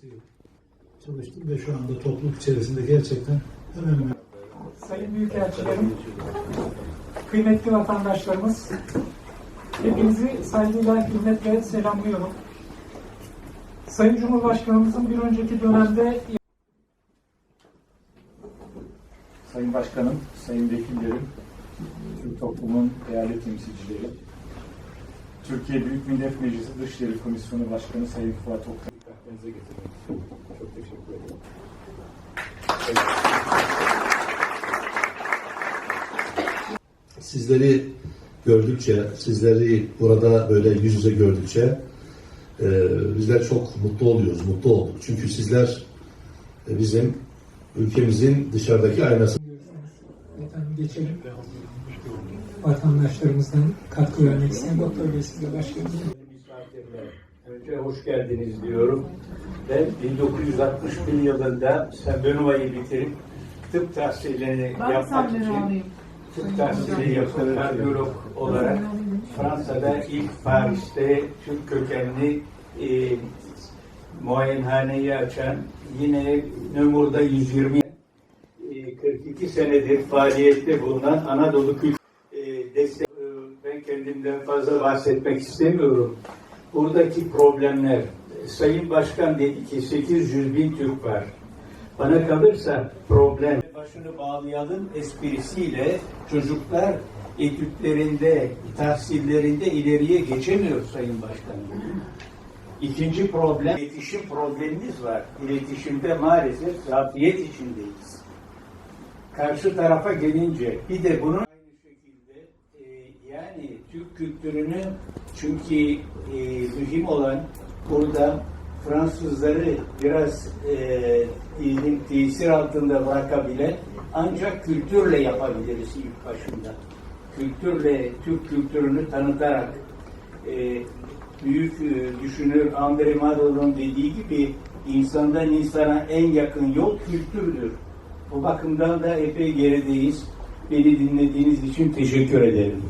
6 yıl çalıştım ve şu anda topluluk içerisinde gerçekten hemen hemen Sayın Büyükelçilerim, kıymetli vatandaşlarımız, hepinizi saygıyla, hürmetle selamlıyorum. Sayın Cumhurbaşkanımızın bir önceki dönemde Sayın Başkanım, Sayın Vekillerim, Türk toplumun değerli temsilcileri, Türkiye Büyük Millet Meclisi Dışişleri Komisyonu Başkanı Sayın Fuat Oktay, dikkatlerinize getirmek istiyorum. Çok teşekkür ederim. Sizleri gördükçe, sizleri burada böyle yüz yüze gördükçe e, bizler çok mutlu oluyoruz, mutlu olduk. Çünkü sizler e, bizim ülkemizin dışarıdaki aynası. Efendim geçelim. Vatandaşlarımızdan katkı vermek isteyen Doktor Bey size başlayalım. Önce hoş geldiniz diyorum. Ben 1961 yılında Sabenova'yı bitirip tıp tahsilini Ben yapmak için alayım. tıp tahsili yapan kardiyolog olarak Fransa'da ilk Paris'te Türk kökenli e, muayenehaneyi açan yine Nömur'da 120 e, 42 senedir faaliyette bulunan Anadolu Kültür e, destek e, ben kendimden fazla bahsetmek istemiyorum. Buradaki problemler Sayın Başkan dedi ki 800 bin Türk var. Bana kalırsa problem başını bağlayalım esprisiyle çocuklar etütlerinde, tahsillerinde ileriye geçemiyor Sayın Başkanım. İkinci problem, iletişim problemimiz var. İletişimde maalesef zafiyet içindeyiz. Karşı tarafa gelince bir de bunun aynı şekilde e, yani Türk kültürünü çünkü e, mühim olan burada Fransızları biraz e, tesir altında bırakabilen ancak kültürle yapabiliriz ilk başında. Kültürle, Türk kültürünü tanıtarak e, büyük e, düşünür André Malraux'un dediği gibi insandan insana en yakın yol kültürdür. Bu bakımdan da epey gerideyiz. Beni dinlediğiniz için teşekkür ederim.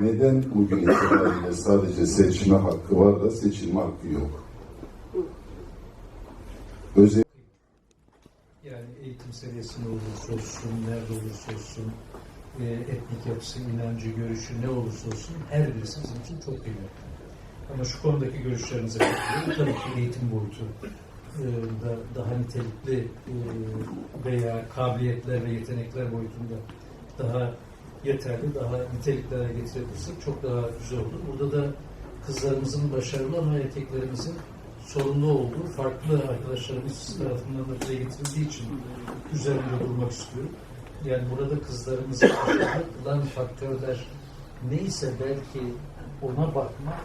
Neden bugün itibariyle sadece seçme hakkı var da seçilme hakkı yok? Özel yani eğitim seviyesi ne olursa olsun, nerede olursa olsun, e, etnik yapısı, inancı, görüşü ne olursa olsun her birisi bizim için çok kıymetli. Ama şu konudaki görüşlerinize katılıyorum. Tabii ki eğitim boyutu e, da daha nitelikli e, veya kabiliyetler ve yetenekler boyutunda daha yeterli, daha nitelikli hale getirebilirsek çok daha güzel olur. Burada da kızlarımızın başarılı ama erkeklerimizin sorumlu olduğu farklı arkadaşlarımız tarafından da bize getirildiği için üzerinde durmak istiyorum. Yani burada kızlarımızın lan faktörler neyse belki ona bakmak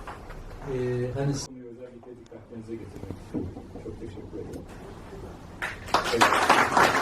e, hani özellikle dikkatlerinize getirmek istiyorum. Çok teşekkür ederim. Evet.